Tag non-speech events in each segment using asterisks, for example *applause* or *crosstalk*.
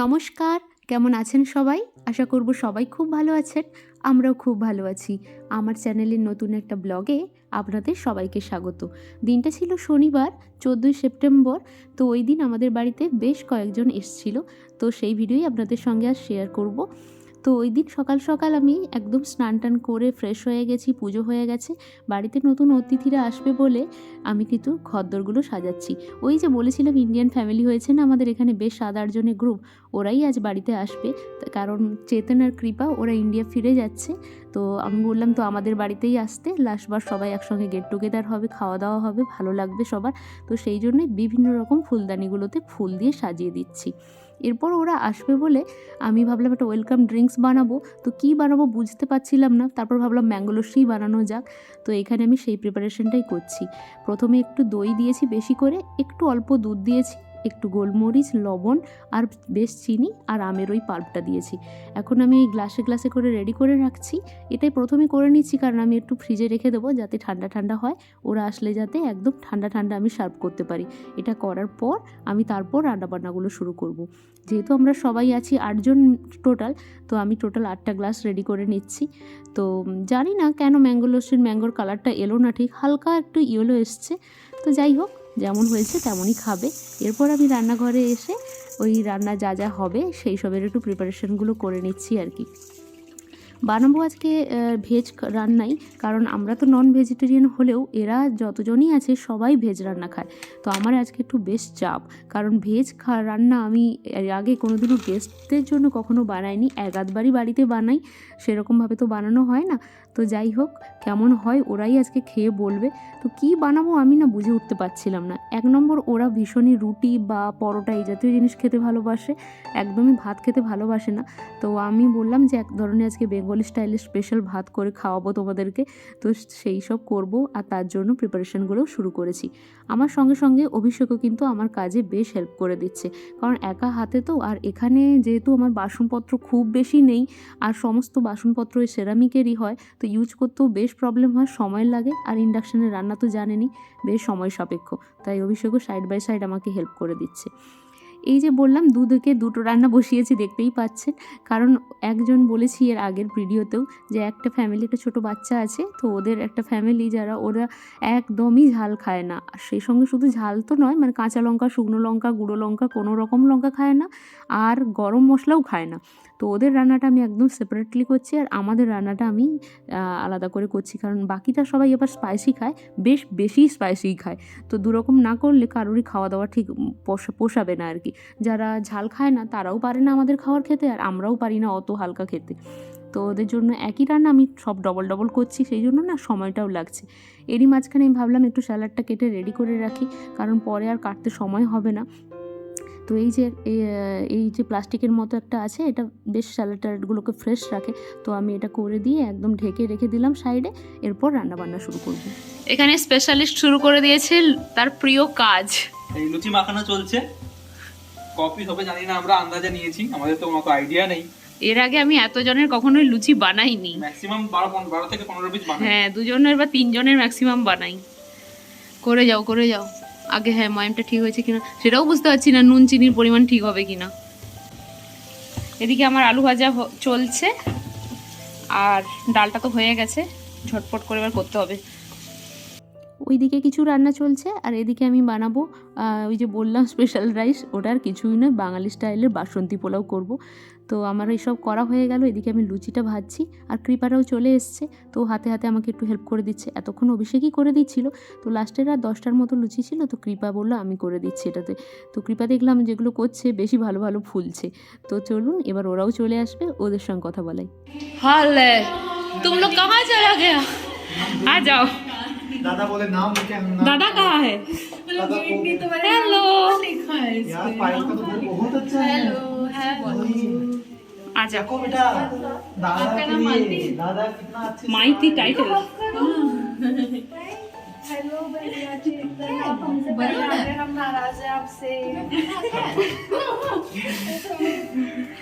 নমস্কার, কেমন আছেন সবাই? আশা করব সবাই খুব ভালো আছেন, আমরাও খুব ভালো আছি। আমার চ্যানেলের নতুন একটা ব্লগে আপনাদের সবাইকে স্বাগত। দিনটা ছিল শনিবার, চোদ্দোই সেপ্টেম্বর, তো ওই দিন আমাদের বাড়িতে বেশ কয়েকজন এসছিল, তো সেই ভিডিওই আপনাদের সঙ্গে আর শেয়ার করব। তো ওই দিন সকাল সকাল আমি একদম স্নান টান করে ফ্রেশ হয়ে গেছি, পুজো হয়ে গেছে। বাড়িতে নতুন অতিথিরা আসবে বলে আমি কিন্তু খদ্দরগুলো সাজাচ্ছি। ওই যে বলেছিলাম ইন্ডিয়ান ফ্যামিলি হয়েছে না, আমাদের এখানে বেশ সাত আটজনের গ্রুপ ওরাই আজ বাড়িতে আসবে। কারণ চেতন আর কৃপা, ওরা ইন্ডিয়া ফিরে যাচ্ছে। তো আমি বললাম, তো আমাদের বাড়িতেই আসতে লাস্টবার সবাই একসঙ্গে গেট টুগেদার হবে, খাওয়া দাওয়া হবে, ভালো লাগবে সবার। তো সেই জন্যই বিভিন্ন রকম ফুলদানিগুলোতে ফুল দিয়ে সাজিয়ে দিচ্ছি। এরপর ওরা আসবে বলে আমি ভাবলাম একটা ওয়েলকাম ড্রিঙ্কস বানাবো। তো কী বানাবো বুঝতে পারছিলাম না। তারপর ভাবলাম ম্যাঙ্গো বানানো যাক। তো এখানে আমি সেই প্রিপারেশনটাই করছি। প্রথমে একটু দই দিয়েছি বেশি করে, একটু অল্প দুধ দিয়েছি। একটু গোলমরিচ, লবণ আর বেশ চিনি আর আমের ওই পাল্পটা দিয়েছি। এখন আমি এই গ্লাসে গ্লাসে করে রেডি করে রাখছি। এটাই প্রথমে করে নিচ্ছি কারণ আমি একটু ফ্রিজে রেখে দেবো যাতে ঠান্ডা ঠান্ডা হয়। ওরা আসলে যাতে একদম ঠান্ডা ঠান্ডা আমি সার্ভ করতে পারি। এটা করার পর আমি তারপর রান্নাবান্নাগুলো শুরু করব। যেহেতু আমরা সবাই আছি আটজন টোটাল তো আমি টোটাল আটটা গ্লাস রেডি করে নিচ্ছি। তো জানি না কেন ম্যাঙ্গো লস্যির ম্যাঙ্গোর কালারটা এলো না ঠিক, হালকা একটু ইয়েলো এসছে। তো যাই হোক যেমন হয়েছে তেমনই খাবে। এরপর আমি রান্নাঘরে এসে ওই রান্না যা যা হবে সেই সবের একটু প্রিপারেশনগুলো করে নিচ্ছি আর কি। বানাবো আজকে ভেজ রান্নাই। কারণ আমরা তো নন ভেজিটেরিয়ান হলেও এরা যতজনই আছে সবাই ভেজ রান্না খায়। তো আমার আজকে একটু বেশ চাপ। কারণ ভেজ খা, রান্না আমি এর আগে কোনোদিনও গেস্টদের জন্য কখনো বানাইনি। এক আধবারই বাড়িতে বানাই। সেরকমভাবে তো বানানো হয় না। তো যাই হোক, কেমন হয় ওরাই আজকে খেয়ে বলবে। তো কি বানাবো আমি না বুঝে উঠতে পারছিলাম না। এক নম্বর, ওরা ভীষণই রুটি বা পরোটা এই জাতীয় জিনিস খেতে ভালোবাসে। একদমই ভাত খেতে ভালোবাসে না। তো আমি বললাম যে, এক ধরনের আজকে বেঙ্গলি স্টাইলে স্পেশাল ভাত করে খাওয়াবো তোমাদেরকে। তো সেই সব করব আর তার জন্য প্রিপারেশনগুলোও শুরু করেছি। আমার সঙ্গে সঙ্গে অভিষেকও কিন্তু আমার কাজে বেশ হেল্প করে দিচ্ছে। কারণ একা হাতে তো আর এখানে যেহেতু আমার বাসনপত্র খুব বেশি নেই, আর সমস্ত বাসনপত্র ওই সেরামিকেরই হয়, তো ইউজ করতেও বেশ প্রবলেম হয়, সময় লাগে, আর ইন্ডাকশানের রান্না তো জানেনই, বেশ সময় সাপেক্ষ। তাই অভিষেকও সাইড বাই সাইড আমাকে হেল্প করে দিচ্ছে। এই যে বললাম, দুধকে দুটো রান্না বসিয়েছি, দেখতেই পাচ্ছেন। কারণ একজন বলেছি এর আগের ভিডিওতেও যে একটা ফ্যামিলি একটা ছোটো বাচ্চা আছে, তো ওদের একটা ফ্যামিলি যারা, ওরা একদমই ঝাল খায় না। আর সেই সঙ্গে শুধু ঝাল তো নয় মানে কাঁচা লঙ্কা, শুকনো লঙ্কা, গুঁড়ো লঙ্কা, কোনো রকম লঙ্কা খায় না, আর গরম মশলাও খায় না। তো ওদের রান্নাটা আমি একদম সেপারেটলি করছি আর আমাদের রান্নাটা আমি আলাদা করে করছি। কারণ বাকিটা সবাই এবার স্পাইসি খায়, বেশ বেশি স্পাইসি খায়। তো দুরকম না করলে কারোরই খাওয়া দাওয়া ঠিক পোষা- পোষাবে না আর কি যারা ঝাল খায় না, তারাও পারে না আমাদের খাওয়ার খেতে আর আমরাও পারি না অত হালকা খেতে। তো ওদের জন্য একই রান্না আমি সব ডবল ডবল করছি, সেই জন্য না সময়টাও লাগছে। এরই মাঝখানে আমি ভাবলাম একটু স্যালাডটা কেটে রেডি করে রাখি, কারণ পরে আর কাটতে সময় হবে না। তো এই যে এই যে প্লাস্টিকের মতো একটা আছে এটা বেশ স্যালাড ট্যালাডগুলোকে ফ্রেশ রাখে। তো আমি এটা করে দিয়ে একদম ঢেকে রেখে দিলাম সাইডে এরপর রান্না বান্না শুরু করব। এখানে স্পেশালিস্ট শুরু করে দিয়েছে তার প্রিয় কাজ। এই লুচি মাখানো চলছে। কপি হবে জানি না আমরা আন্দাজে নিয়েছি আমাদের তো অত আইডিয়া নেই। এর আগে আমি এতজনের কখনোই লুচি বানাইনি। ম্যাক্সিমাম বারো পন- বারো থেকে পনেরো পিস বানাই। হ্যাঁ দুজনের বা তিনজনের ম্যাক্সিমাম বানাই। করে যাও করে যাও। আগে হ্যাঁ ময়ামটা ঠিক হয়েছে কিনা সেটাও বুঝতে পারছি না, নুন, চিনির পরিমাণ ঠিক হবে কিনা। এদিকে আমার আলু ভাজা চলছে, আর ডালটা তো হয়ে গেছে, ঝটপট করে এবার করতে হবে। ওইদিকে কিছু রান্না চলছে, আর এদিকে আমি বানাবো ওই যে বললাম স্পেশাল রাইস ওটার কিছুই নয়, বাঙালি স্টাইলের বাসন্তী পোলাও করব। তো আমার এইসব করা হয়ে গেল, এদিকে আমি লুচিটা ভাজছি, আর কৃপারাও চলে এসছে, তো হাতে হাতে আমাকে একটু হেল্প করে দিচ্ছে। এতক্ষণ অভিষেকই করে দিচ্ছিল, তো লাস্টের আর দশটার মতো লুচি ছিল, তো কৃপা বলল, আমি করে দিচ্ছি এটাতে। তো কৃপা দেখলাম যেগুলো করছে, বেশি ভালো ভালো ফুলছে। তো চলুন, এবার ওরাও চলে আসবে, ওদের সঙ্গে কথা বলাই। হাল তুমি কাহা চলে গেয়া? আ, যাও। दादा बोले नाम लेके हम नाम दादा कहाँ है? दादा को हेलो यार फ़ाइल का तो बहुत अच्छा है। आ जाओ देखो बेटा दादा के लिए दादा कितना अच्छे माइती टाइटल हेलो भैया जी आप हमसे पहले हम नाराज़ है आपसे। *laughs* *laughs* *laughs*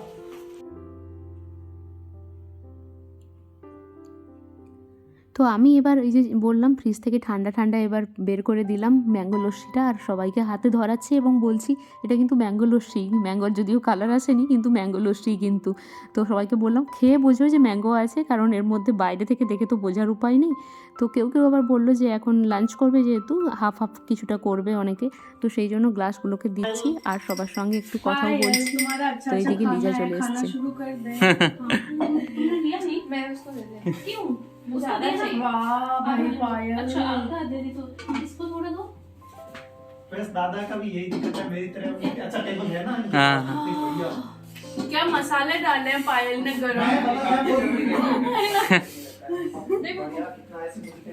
তো আমি এবার এই যে বললাম ফ্রিজ থেকে ঠান্ডা ঠান্ডা এবার বের করে দিলাম ম্যাঙ্গো লস্যিটা আর সবাইকে হাতে ধরাচ্ছি এবং বলছি এটা কিন্তু ম্যাঙ্গো লস্যি ম্যাঙ্গোর যদিও কালার আসেনি কিন্তু ম্যাঙ্গো লস্যি কিন্তু তো সবাইকে বললাম খেয়ে বোঝো যে ম্যাঙ্গো আছে কারণ এর মধ্যে বাইরে থেকে দেখে তো বোঝার উপায় নেই তো কেউ কেউ আবার বলল যে এখন লাঞ্চ করবে যেহেতু হাফ হাফ কিছুটা করবে অনেকে তো সেই জন্য গ্লাসগুলোকে দিচ্ছি আর সবার সঙ্গে একটু কথাও বলছি তো এইদিকে লিজা চলে এসছে दादा का भी यही दिक्कत है। मेरी तरह अच्छा है ना क्या मसाले डाले पायल ने गरम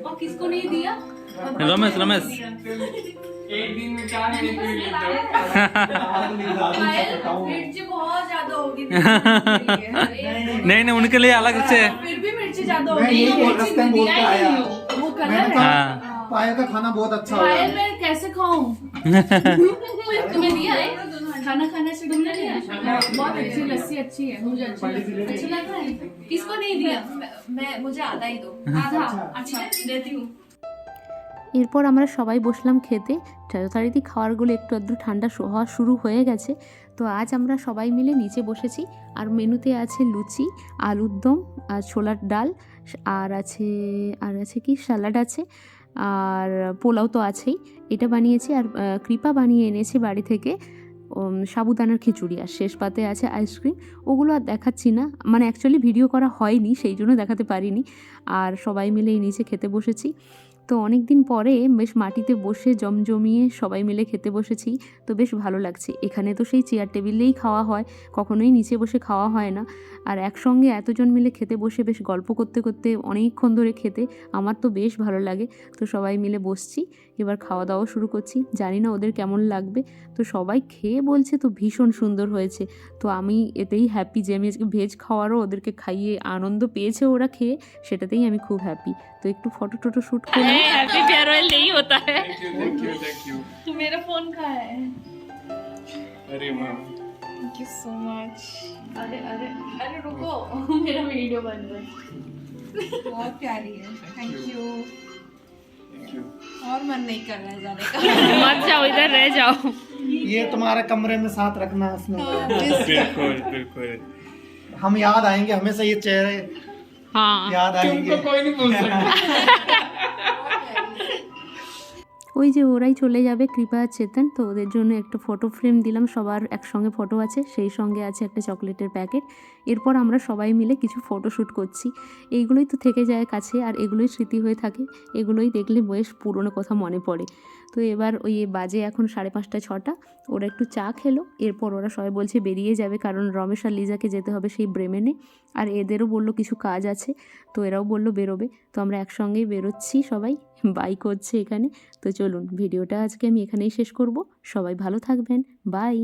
और किसको नहीं दिया रमेश रमेश एक दिन में चार बहुत ज़्यादा होगी नहीं नहीं उनके लिए अलग से। फिर भी ज़्यादा वो कलर हाँ। पायल का खाना बहुत अच्छा पायल मैं कैसे खाऊं? तुम्हें दिया है? खाना खाने से तुमने लिया बहुत अच्छी लस्सी अच्छी है मुझे अच्छी है अच्छा लग रहा है? किसको नहीं दिया? मैं मुझे आधा ही दो। आधा? अच्छा। अच्छा देती हूँ। এরপর আমরা সবাই বসলাম খেতে। যথারীতি খাওয়ারগুলো একটু আধটু ঠান্ডা হওয়া শুরু হয়ে গেছে। তো আজ আমরা সবাই মিলে নিচে বসেছি। আর মেনুতে আছে লুচি, আলুর দম, আর ছোলার ডাল, আর আছে আর আছে কি? স্যালাড আছে, আর পোলাও তো আছেই। এটা বানিয়েছি আর কৃপা বানিয়ে এনেছে বাড়ি থেকে সাবুদানার খিচুড়ি। আর শেষ পাতে আছে আইসক্রিম। ওগুলো আর দেখাচ্ছি না। মানে অ্যাকচুয়ালি ভিডিও করা হয়নি, সেই জন্য দেখাতে পারিনি। আর সবাই মিলে এই নিচে খেতে বসেছি। তো অনেক দিন পরে বেশ মাটিতে বসে জমজমিয়ে সবাই মিলে খেতে বসেছি, তো বেশ ভালো লাগছে। এখানে তো সেই চেয়ার টেবিলেই খাওয়া হয়, কখনোই নিচে বসে খাওয়া হয় না। আর একসঙ্গে এতজন মিলে খেতে বসে বেশ গল্প করতে করতে অনেকক্ষণ ধরে খেতে আমার তো বেশ ভালো লাগে, তো সবাই মিলে বসছি। এবার খাওয়া দাওয়া শুরু করছি জানি না ওদের কেমন লাগবে তো সবাই খেয়ে বলছে তো ভীষণ সুন্দর হয়েছে তো আমি এতেই হ্যাপি যে আমি আজকে ভেজ খাওয়ারও ওদেরকে খাইয়ে আনন্দ পেয়েছে ওরা খেয়ে সেটাতেই আমি খুব হ্যাপি তো একটু ফটো টটো শ্যুট করলাম हैप्पी फेयरवेल नहीं होता है थैंक यू थैंक यू तो मेरा फोन कहाँ है अरे वाह थैंक यू सो मच अरे अरे अरे रुको मेरा वीडियो बन रहा है बहुत प्यारी है थैंक यू थैंक और मन नहीं कर रहा है जाने का। मत जाओ इधर रह जाओ। ये तुम्हारे कमरे में साथ रखना है उसमें *laughs* बिल्कुल बिल्कुल हम याद आएँगे हमेशा ये चेहरे हाँ। याद आएँगे। तुमको कोई नहीं बोल सकता। *laughs* ওই যে ওরাই চলে যাবে, কৃপা আর চেতন। তো ওদের জন্য একটা ফটো ফ্রেম দিলাম, সবার একসঙ্গে ফটো আছে, সেই সঙ্গে আছে একটা চকলেটের প্যাকেট এরপর আমরা সবাই মিলে কিছু ফটোশ্যুট করছি। এইগুলোই তো থেকে যায় কাছে, আর এগুলোই স্মৃতি হয়ে থাকে। এগুলোই দেখলে বেশ পুরনো কথা মনে পড়ে। তো এবার ওই বাজে এখন সাড়ে পাঁচটা, ছটা। ওরা একটু চা খেলো, এরপর ওরা সবাই বলছে বেরিয়ে যাবে, কারণ রমেশ আর লিজাকে যেতে হবে সেই ব্রেমেনে। আর এদেরও বলল কিছু কাজ আছে, তো এরাও বলল বেরোবে। তো আমরা একসঙ্গেই বেরোচ্ছি সবাই। বাইক করছে এখানে। তো চলুন ভিডিওটা আজকে আমি এখানেই শেষ করব। সবাই ভালো থাকবেন। বাই